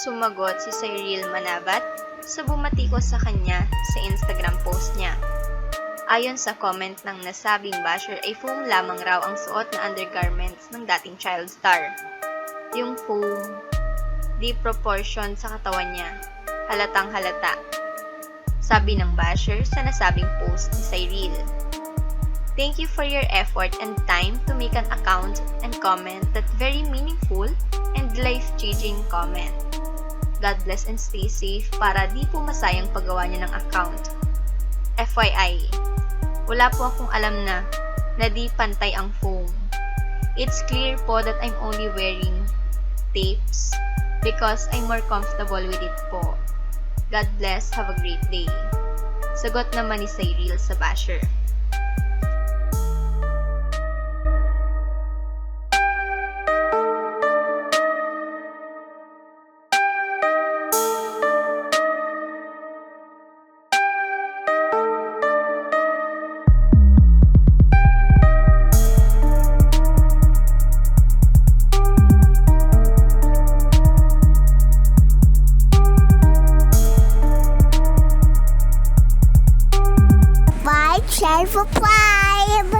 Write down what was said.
Cyril Manabat sa bumati ko sa kanya sa Instagram post niya. Ayon sa comment ng nasabing basher ay foam lamang raw ang suot na undergarments ng dating child star. Yung foam, di proportion sa katawan niya, halatang halata. Sabi ng basher sa nasabing post ni Cyril. Thank you for your effort and time to make an account and comment that very meaningful and life-changing comment. God bless and stay safe para di po masayang paggawa niya ng account. FYI, wala po akong alam na na di pantay ang foam. It's clear po that I'm only wearing tapes because I'm more comfortable with it po. God bless, have a great day. Sagot naman ni Cyril sa basher. subscribe for five.